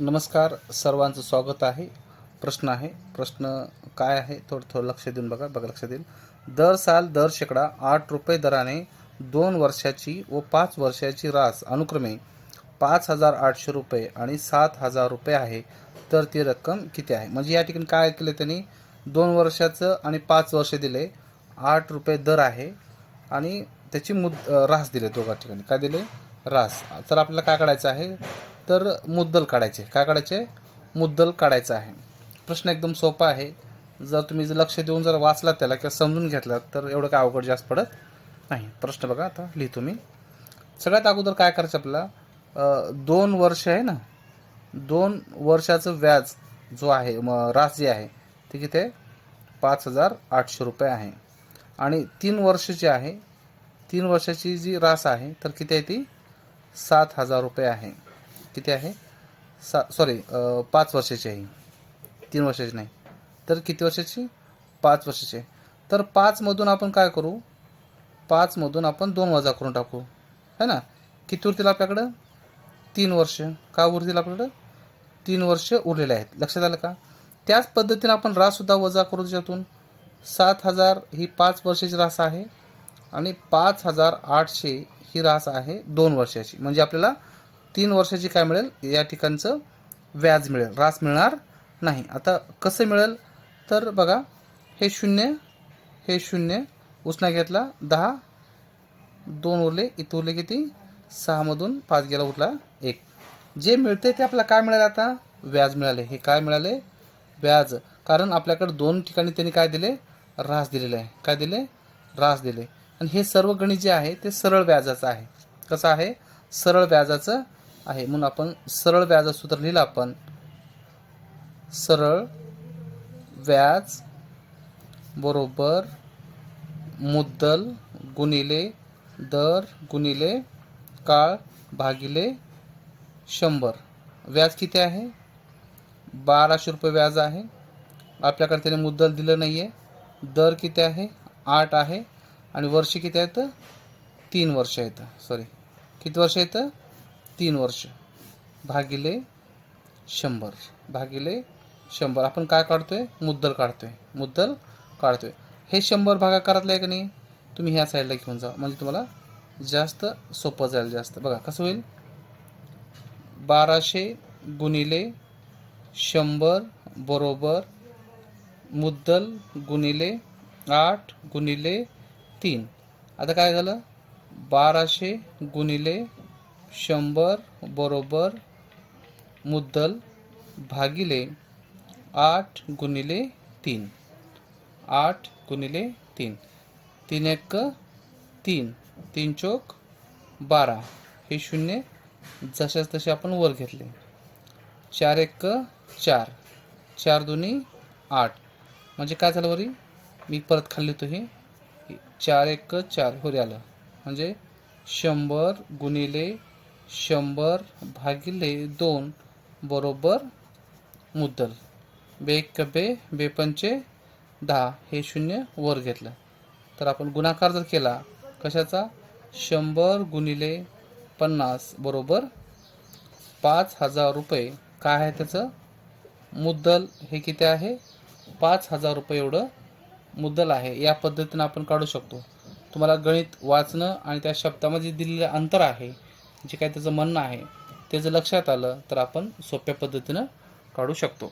नमस्कार सर्वांचं स्वागत आहे. प्रश्न आहे. प्रश्न काय आहे? थोडं थोडं लक्ष देऊन बघा. बघा लक्ष देईल. दर साल दर शेकडा आठ रुपये दराने दोन वर्षाची व पाच वर्षाची रास अनुक्रमे पाच हजार आठशे रुपये आणि सात हजार रुपये आहे. तर ती रक्कम किती आहे? म्हणजे या ठिकाणी काय केलं त्यांनी? दोन वर्षाचं आणि पाच वर्ष दिले. आठ रुपये दर आहे आणि त्याची मुद रास दिले दोघा ठिकाणी. काय दिले? रास. तर आपल्याला काय काढायचं आहे? तर मुद्दल काढायचे. काय काढायचे? मुद्दल काढायचं आहे. प्रश्न एकदम सोपा आहे. जर तुम्ही जर लक्ष देऊन जर वाचलात त्याला किंवा समजून घेतलात तर एवढं काय अवघड जास्त पडत नाही. प्रश्न बघा आता लिहितो मी. सगळ्यात अगोदर काय करायचं आपल्याला? दोन वर्ष आहे ना? दोन वर्षाचं व्याज जो आहे मग रास जे आहे ते किती? आहे पाच हजार आठशे रुपये आहे. आणि तीन वर्ष जे आहे तीन वर्षाची जी रास आहे तर किती आहे ती? सात हजार रुपये आहे. किती आहे? सा सॉरी पाच वर्षाची आहे. तीन वर्षाची नाही. तर किती वर्षाची? पाच वर्षाची आहे. तर पाचमधून आपण काय करू? पाचमधून आपण दोन वजा करून टाकू. है ना? किती उरतील आपल्याकडं? तीन वर्ष. का उरतील आपल्याकडं? तीन वर्ष उरलेले आहेत. लक्षात आलं का? त्याच पद्धतीने आपण राससुद्धा वजा करू त्याच्यातून. सात हजार ही पाच वर्षाची रास आहे आणि पाच हजार आठशे ही रास आहे दोन वर्षाची. म्हणजे आपल्याला तीन वर्षाची काय मिळेल? या ठिकाणचं व्याज मिळेल. रास मिळणार नाही. आता कसं मिळेल? तर बघा हे शून्य हे शून्य उसना घेतला दहा दोन उरले इथं उरले किती? सहामधून पाच गेला उरला एक. जे मिळते ते आपल्याला काय मिळालं आता? व्याज मिळाले. हे काय मिळाले? व्याज. कारण आपल्याकडे दोन ठिकाणी त्यांनी काय दिले? रास दिलेले आहे. काय दिले? रास दिले. आणि हे सर्व गणित जे आहे ते सरळ व्याजाचं आहे. कसं आहे? सरळ व्याजाचं आहे. म्हणून आपण सरळ व्याजाचं सूत्र लिहिलं आपण. सरळ व्याज बरोबर मुद्दल गुणिले दर गुणिले काळ भागिले शंभर. व्याज किती आहे? बाराशे रुपये व्याज आहे. आपल्याकडे त्याने मुद्दल दिलं नाही आहे दर किती आहे? आठ आहे. आणि वर्ष किती आहेत? तीन वर्ष आहेत. सॉरी किती वर्ष आहेत? तीन वर्ष. भागिले शंभर. भागिले शंभर. आपण काय काढतोय? मुद्दल काढतोय. मुद्दल काढतोय. हे शंभर भागाकारातलं आहे का नाही? तुम्ही ह्या साईडला घेऊन जा. म्हणजे तुम्हाला जास्त सोपं जाईल जास्त. बघा कसं होईल? बाराशे गुणिले शंभर बरोबर मुद्दल गुणिले आठ गुणिले तीन. आता काय झालं? बाराशे गुणिले शंभर बरोबर मुद्दल भागिले आठ गुणिले तीन. आठ गुणिले तीन. तीन एक तीन. तीन चोक बारा. हे शून्य जशाच तसे आपण वर घेतले. चार एक चार. चार दोन्ही आठ. म्हणजे काय झालं वरी? मी परत खाल्ली होतो हे. चार एक चार. होरी आलं. म्हणजे शंभर गुणिले शंभर भागिले दोन बरोबर मुद्दल. बे एक बे बे पंचे दहा. हे शून्य वर घेतलं. तर आपण गुणाकार जर केला कशाचा? शंभर गुणिले पन्नास बरोबर पाच हजार रुपये. काय आहे त्याचं? मुद्दल हे किती आहे? पाच हजार रुपये एवढं मुद्दल आहे. या पद्धतीनं आपण काढू शकतो. तुम्हाला गणित वाचणं आणि त्या शब्दामध्ये दिलेलं अंतर आहे. जे काय त्याचं म्हणणं आहे ते जर लक्षात आलं तर आपण सोप्या पद्धतीनं काढू शकतो.